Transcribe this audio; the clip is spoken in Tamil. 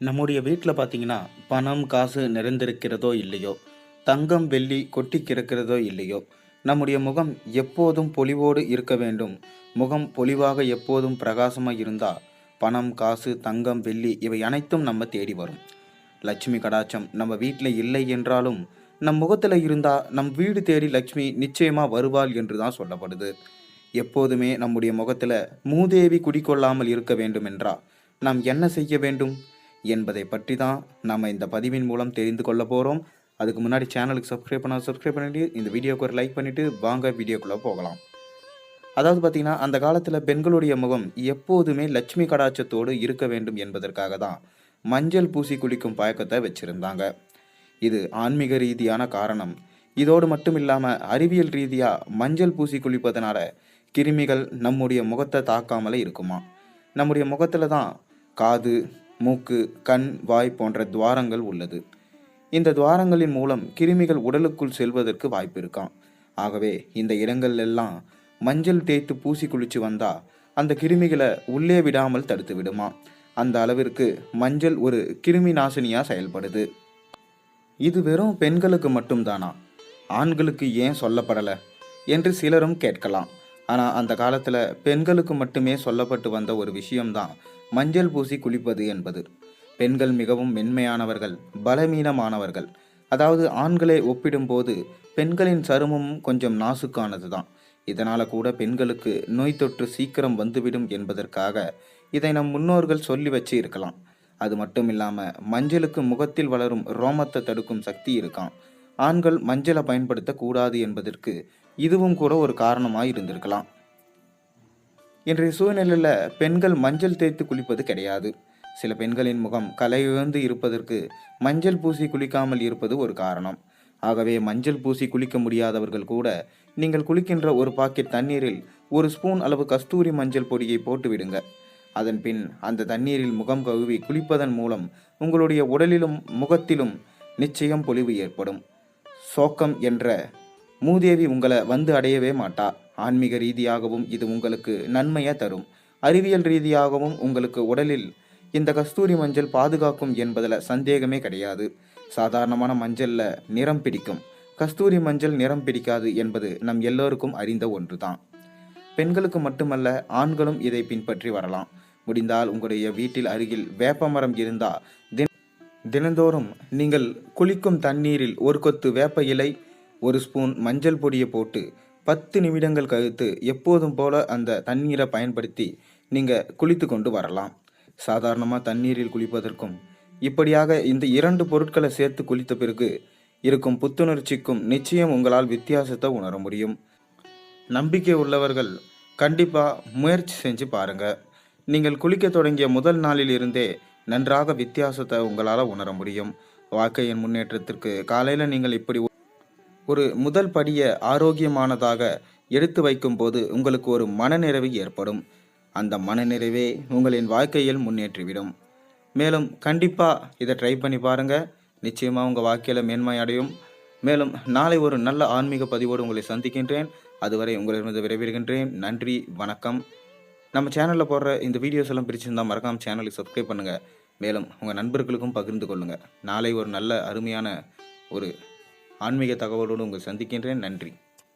நம்முடைய வீட்டில் பார்த்தீங்கன்னா பணம் காசு நிறைந்திருக்கிறதோ இல்லையோ தங்கம் வெள்ளி கொட்டி கிடக்கிறதோ இல்லையோ நம்முடைய முகம் எப்போதும் பொலிவோடு இருக்க வேண்டும். முகம் பொலிவாக எப்போதும் பிரகாசமாக இருந்தால் பணம் காசு தங்கம் வெள்ளி இவை அனைத்தும் நம்ம தேடி வரும். லட்சுமி கடாச்சம் நம்ம வீட்டில் இல்லை என்றாலும் நம் முகத்தில் இருந்தால் நம் வீடு தேடி லட்சுமி நிச்சயமாக வருவாள் என்று தான் சொல்லப்படுது. எப்போதுமே நம்முடைய முகத்தில் மூதேவி குடிக்கொள்ளாமல் இருக்க வேண்டும் என்றால் நாம் என்ன செய்ய வேண்டும்? என்பதை பற்றி தான் நம்ம இந்த பதிவின் மூலம் தெரிந்து கொள்ள போகிறோம் அதுக்கு முன்னாடி சேனலுக்கு சப்ஸ்கிரைப் பண்ண சப்ஸ்கிரைப் பண்ணிட்டு இந்த வீடியோக்கு ஒரு லைக் பண்ணிவிட்டு வாங்க வீடியோக்குள்ளே போகலாம். அதாவது பார்த்தீங்கன்னா அந்த காலத்தில் பெண்களுடைய முகம் எப்போதுமே லட்சுமி கடாட்சத்தோடு இருக்க வேண்டும் என்பதற்காக தான் மஞ்சள் பூசி குளிக்கும் பழக்கத்தை வச்சுருந்தாங்க. இது ஆன்மீக ரீதியான காரணம். இதோடு மட்டும் இல்லாமல் அறிவியல் ரீதியாக மஞ்சள் பூசி குளிப்பதனால கிருமிகள் நம்முடைய முகத்தை தாக்காமலே இருக்குமா? நம்முடைய முகத்தில் தான் காது மூக்கு கண் வாய் போன்ற துவாரங்கள் உள்ளது. இந்த துவாரங்களின் மூலம் கிருமிகள் உடலுக்குள் செல்வதற்கு வாய்ப்பு இருக்கான் ஆகவே இந்த இடங்கள் எல்லாம் மஞ்சள் தேய்த்து பூசி குளிச்சு வந்தா அந்த கிருமிகளை உள்ளே விடாமல் தடுத்து விடுமா? அந்த அளவிற்கு மஞ்சள் ஒரு கிருமி நாசினியா செயல்படுது. இது வெறும் பெண்களுக்கு மட்டும்தானா? ஆண்களுக்கு ஏன் சொல்லப்படலை? என்று சிலரும் கேட்கலாம். ஆனால் அந்த காலத்தில் பெண்களுக்கு மட்டுமே சொல்லப்பட்டு வந்த ஒரு விஷயம்தான் மஞ்சள் பூசி குளிப்பது என்பது. பெண்கள் மிகவும் மென்மையானவர்கள் பலவீனமானவர்கள். அதாவது ஆண்களை ஒப்பிடும்போது பெண்களின் சருமமும் கொஞ்சம் நாசுக்கானது தான் இதனால் கூட பெண்களுக்கு நோய் தொற்று சீக்கிரம் வந்துவிடும் என்பதற்காக இதை நம் முன்னோர்கள் சொல்லி வச்சு இருக்கலாம். அது மட்டும் இல்லாமல் மஞ்சளுக்கு முகத்தில் வளரும் ரோமத்தை தடுக்கும் சக்தி இருக்கான் ஆண்கள் மஞ்சளை பயன்படுத்தக்கூடாது என்பதற்கு இதுவும் கூட ஒரு காரணமாக இருந்திருக்கலாம். இன்றைய சூழ்நிலையில் பெண்கள் மஞ்சள் தேய்த்து குளிப்பது கிடையாது. சில பெண்களின் முகம் கலையுந்து இருப்பதற்கு மஞ்சள் பூசி குளிக்காமல் இருப்பது ஒரு காரணம். ஆகவே மஞ்சள் பூசி குளிக்க முடியாதவர்கள் கூட நீங்கள் குளிக்கின்ற ஒரு பாக்கெட் தண்ணீரில் ஒரு ஸ்பூன் அளவு கஸ்தூரி மஞ்சள் பொடியை போட்டுவிடுங்க அதன் பின் அந்த தண்ணீரில் முகம் கழுவி குளிப்பதன் மூலம் உங்களுடைய உடலிலும் முகத்திலும் நிச்சயம் பொலிவு ஏற்படும். சோக்கம் என்ற மூதேவி உங்களை வந்து அடையவே மாட்டா. ஆன்மீக ரீதியாகவும் இது உங்களுக்கு நன்மையை தரும். அறிவியல் ரீதியாகவும் உங்களுக்கு உடலில் இந்த கஸ்தூரி மஞ்சள் பாதுகாக்கும் என்பதில் சந்தேகமே கிடையாது. சாதாரணமான மஞ்சளில் நிறம் பிடிக்கும். கஸ்தூரி மஞ்சள் நிறம் பிடிக்காது என்பது நம் எல்லோருக்கும் அறிந்த ஒன்றுதான். பெண்களுக்கு மட்டுமல்ல ஆண்களும் இதை பின்பற்றி வரலாம். முடிந்தால் உங்களுடைய வீட்டில் அருகில் வேப்பமரம் இருந்தால் தின தினந்தோறும் நீங்கள் குளிக்கும் தண்ணீரில் ஒரு கொத்து வேப்ப இலை ஒரு ஸ்பூன் மஞ்சள் பொடியை போட்டு பத்து நிமிடங்கள் கழித்து எப்போதும் போல அந்த தண்ணீரை பயன்படுத்தி நீங்கள் குளித்து கொண்டு வரலாம். சாதாரணமாக தண்ணீரில் குளிப்பதற்கும் இப்படியாக இந்த இரண்டு பொருட்களை சேர்த்து குளித்த பிறகு இருக்கும் புத்துணர்ச்சிக்கும் நிச்சயம் உங்களால் வித்தியாசத்தை உணர முடியும். நம்பிக்கை உள்ளவர்கள் கண்டிப்பாக முயற்சி செஞ்சு பாருங்கள் நீங்கள் குளிக்க தொடங்கிய முதல் நாளில் இருந்தே நன்றாக வித்தியாசத்தை உங்களால் உணர முடியும். வாழ்க்கையின் முன்னேற்றத்திற்கு காலையில் நீங்கள் இப்படி ஒரு முதல் படியை ஆரோக்கியமானதாக எடுத்து வைக்கும்போது உங்களுக்கு ஒரு மனநிறைவு ஏற்படும். அந்த மனநிறைவே உங்களின் வாழ்க்கையில் முன்னேற்றிவிடும். மேலும் கண்டிப்பாக இதை ட்ரை பண்ணி பாருங்கள் நிச்சயமாக உங்கள் வாழ்க்கையில் மேன்மை அடையும். மேலும் நாளை ஒரு நல்ல ஆன்மீக பதிவோடு உங்களை சந்திக்கின்றேன். அதுவரை உங்களிடமிருந்து விரைவிருக்கின்றேன் நன்றி வணக்கம். நம்ம சேனலில் போடுற இந்த வீடியோஸ் எல்லாம் பிடிச்சிருந்தால் மறக்காமல் சேனலுக்கு சப்ஸ்கிரைப் பண்ணுங்கள் மேலும் உங்கள் நண்பர்களுக்கும் பகிர்ந்து கொள்ளுங்கள் நாளை ஒரு நல்ல அருமையான ஒரு ஆன்மீக தகவலோடு உங்கள் சந்திக்கின்றேன். நன்றி.